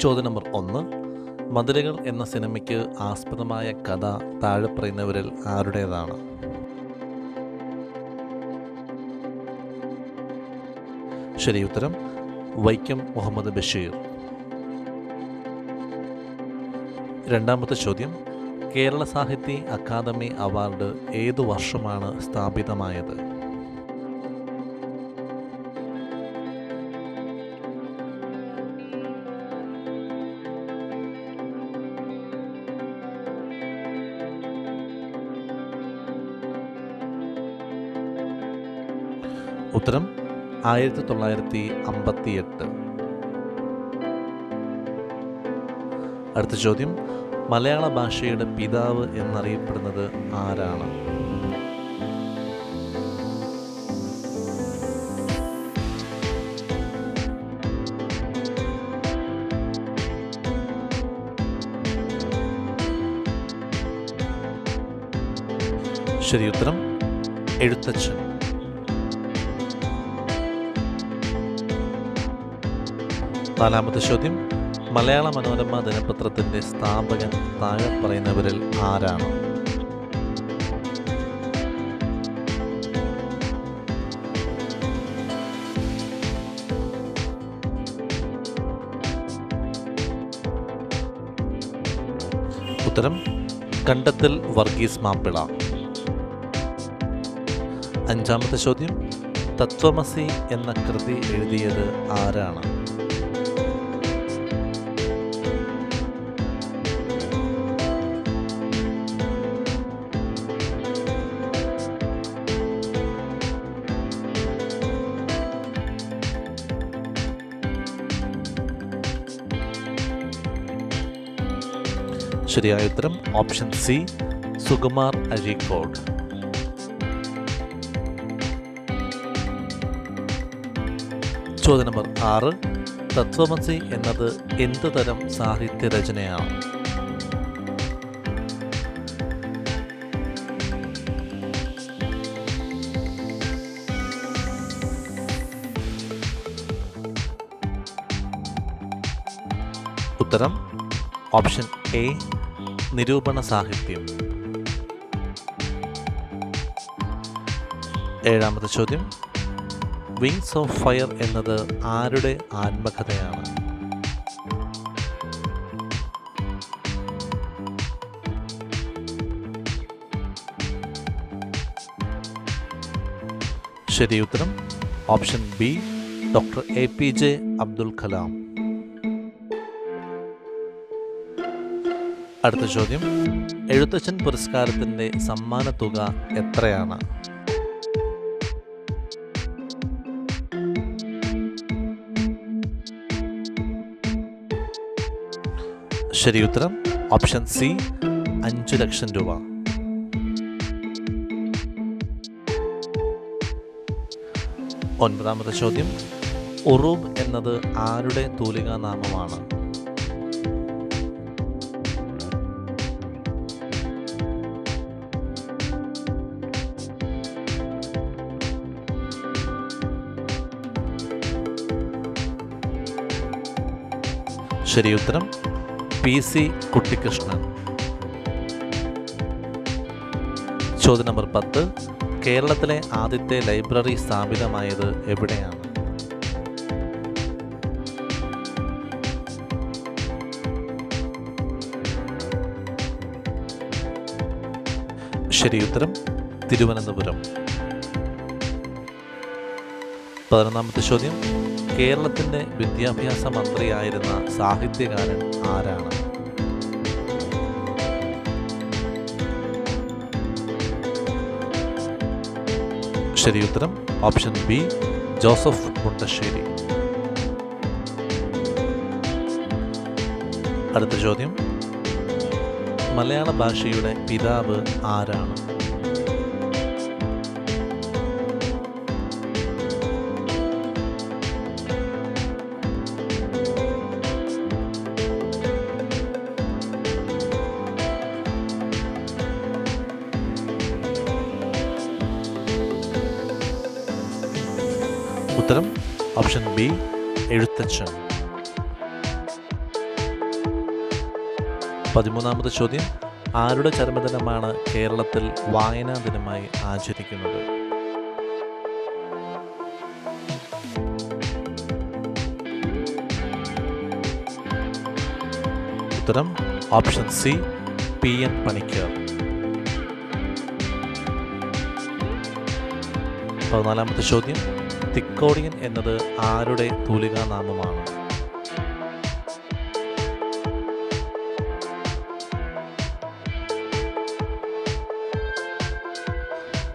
ചോദ്യം നമ്പർ ഒന്ന്. മധുരകൾ എന്ന സിനിമയ്ക്ക് ആസ്പദമായ കഥ താഴെ പറയുന്നവരിൽ ആരുടേതാണ്? ശരി ഉത്തരം വൈക്കം മുഹമ്മദ് ബഷീർ. രണ്ടാമത്തെ ചോദ്യം കേരള സാഹിത്യ അക്കാദമി അവാർഡ് ഏതു വർഷമാണ് സ്ഥാപിതമായത്? ഉത്തരം ആയിരത്തി തൊള്ളായിരത്തി അമ്പത്തി എട്ട് അടുത്ത ചോദ്യം മലയാള ഭാഷയുടെ പിതാവ് എന്നറിയപ്പെടുന്നത് ആരാണ്? ശരി ഉത്തരം എഴുത്തച്ഛൻ. നാലാമത്തെ ചോദ്യം. മലയാള മനോരമ ദിനപത്രത്തിന്റെ സ്ഥാപകൻ താഴെ പറയുന്നവരിൽ ആരാണ്? ഉത്തരം കണ്ടത്തിൽ വർഗീസ് മാപ്പിള. അഞ്ചാമത്തെ ചോദ്യം തത്വമസി എന്ന കൃതി എഴുതിയത് ആരാണ്? ശരിയായ ഉത്തരം ഓപ്ഷൻ സി സുകുമാർ അഴീക്കോട് ചോദ്യ നമ്പർ ആറ് തത്വമസി എന്നത് എന്ത് തരം സാഹിത്യ രചനയാണ്? ഉത്തരം ഓപ്ഷൻ എ നിരൂപണ സാഹിത്യം. ഏഴാമത്തെ ചോദ്യം. വിങ്സ് ഓഫ് ഫയർ എന്നത് ആരുടെ ആത്മകഥയാണ്? ശരി ഉത്തരം. Option B doctor A P J Abdul Kalam. അടുത്ത ചോദ്യം. എഴുത്തച്ഛൻ പുരസ്കാരത്തിന്റെ സമ്മാന തുക എത്രയാണ്? ശരി ഉത്തരം. ഓപ്ഷൻ സി അഞ്ചു ലക്ഷം രൂപ. ഒൻപതാമത്തെ ചോദ്യം. ഉറൂബ് എന്നത് ആരുടെ തൂലികാ നാമമാണ് ശരി ഉത്തരം പി സി കുട്ടിക്കൃഷ്ണൻ ചോദ്യം നമ്പർ പത്ത് കേരളത്തിലെ ആദ്യത്തെ ലൈബ്രറി സ്ഥാപിതമായത് എവിടെയാണ്? ശരിയുത്തരം തിരുവനന്തപുരം. പതിനൊന്നാമത്തെ ചോദ്യം. കേരളത്തിന്റെ വിദ്യാഭ്യാസ മന്ത്രിയായിരുന്ന സാഹിത്യകാരൻ ആരാണ്? ശരി ഉത്തരം ഓപ്ഷൻ ബി ജോസഫ് മുണ്ടശ്ശേരി. അടുത്ത ചോദ്യം. മലയാള ഭാഷയുടെ പിതാവ് ആരാണ്? Option B Ezhuthachan. പതിമൂന്നാമത്തെ ചോദ്യം ആരുടെ ചരമദിനമാണ് കേരളത്തിൽ വായനാ ദിനമായി ആചരിക്കുന്നത്? ഉത്തരം option C P N Panicker. പതിനാലാമത്തെ ചോദ്യം തിക്കോടിയൻ എന്നത് ആരുടെ തൂലികാനാമമാണ്?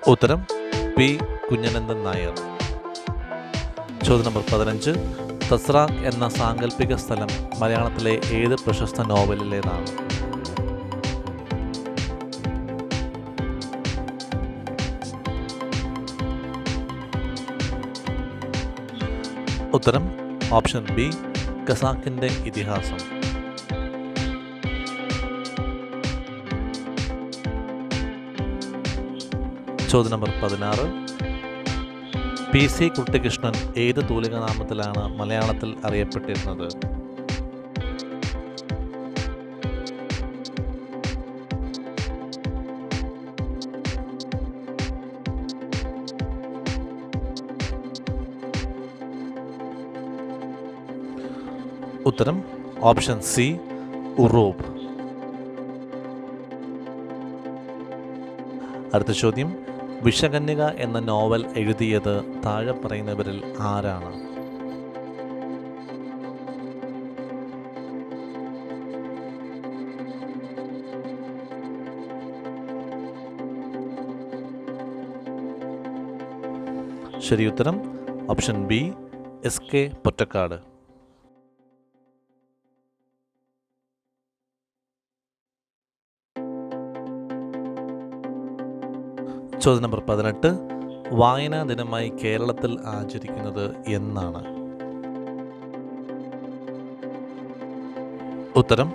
ഉത്തരം പി. കുഞ്ഞനന്ദൻ നായർ. ചോദ്യം നമ്പർ പതിനഞ്ച്. തസ്രാങ് എന്ന സാങ്കല്പിക സ്ഥലം മലയാളത്തിലെ ഏത് പ്രശസ്ത നോവലിലേതാണ്? ഉത്തരം ഓപ്ഷൻ ബി ഖസാക്കിന്റെ ഇതിഹാസം. ചോദ്യ നമ്പർ പതിനാറ്. പി സി കുട്ടികൃഷ്ണൻ ഏത് തൂലികാനാമത്തിലാണ് മലയാളത്തിൽ അറിയപ്പെട്ടിരുന്നത്? ഉത്തരം ഓപ്ഷൻ സി ഉറൂബ്. അടുത്ത ചോദ്യം വിഷകന്യക എന്ന നോവൽ എഴുതിയത് താഴെ പറയുന്നവരിൽ ആരാണ്? ശരി ഉത്തരം option B S K Pottekkatt. ചോദ്യം നമ്പർ പതിനെട്ട്. വായനാ ദിനമായി കേരളത്തിൽ ആചരിക്കുന്നത് എന്നാണ്. ഉത്തരം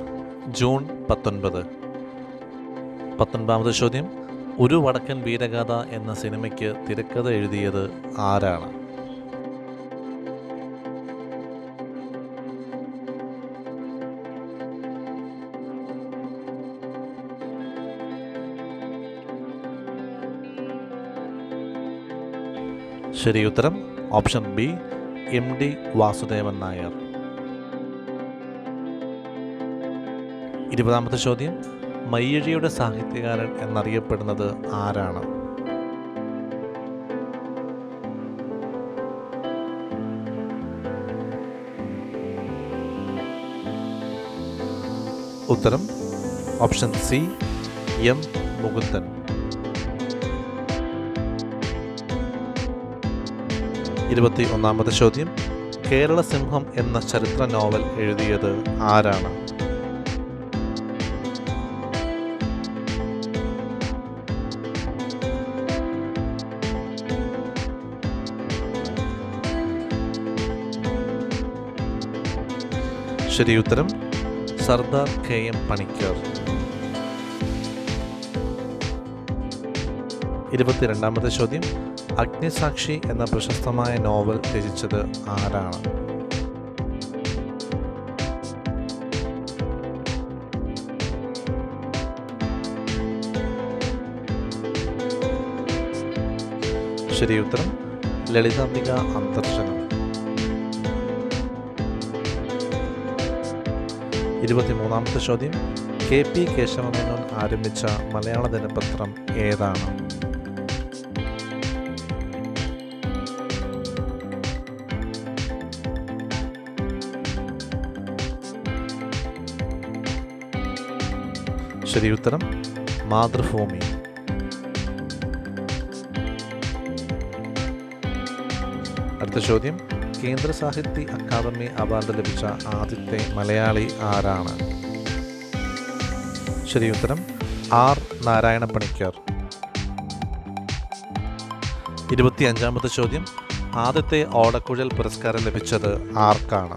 ജൂൺ പത്തൊൻപത്. പത്തൊൻപതാമത് ചോദ്യം ഒരു വടക്കൻ വീരഗാഥ എന്ന സിനിമയ്ക്ക് തിരക്കഥ എഴുതിയത് ആരാണ്? ശരി ഉത്തരം option B M D Vasudevan Nair. ഇരുപതാമത്തെ ചോദ്യം മയ്യഴിയുടെ സാഹിത്യകാരൻ എന്നറിയപ്പെടുന്നത് ആരാണ്? ഉത്തരം ഓപ്ഷൻ സി എം മുകുന്ദൻ. ഇരുപത്തി ഒന്നാമത്തെ ചോദ്യം. കേരള സിംഹം എന്ന ചരിത്ര നോവൽ എഴുതിയത് ആരാണ്? ശരി ഉത്തരം സർദാർ കെ എം പണിക്കർ. ഇരുപത്തിരണ്ടാമത്തെ ചോദ്യം. അഗ്നിസാക്ഷി എന്ന പ്രശസ്തമായ നോവൽ രചിച്ചത് ആരാണ്? ശരി ഉത്തരം ലളിതാംബിക അന്തർജനം. ഇരുപത്തിമൂന്നാമത്തെ ചോദ്യം കെ പി കേശവമേനോൻ ആരംഭിച്ച മലയാള ദിനപത്രം ഏതാണ്? ശരി ഉത്തരം മാതൃഭൂമി. അടുത്ത ചോദ്യം കേന്ദ്ര സാഹിത്യ അക്കാദമി അവാർഡ് ലഭിച്ച ആദ്യത്തെ മലയാളി ആരാണ്? ശരിയുത്തരം ആർ നാരായണ പണിക്കർ ഇരുപത്തി അഞ്ചാമത്തെ ചോദ്യം ആദ്യത്തെ ഓടക്കുഴൽ പുരസ്കാരം ലഭിച്ചത് ആർക്കാണ്?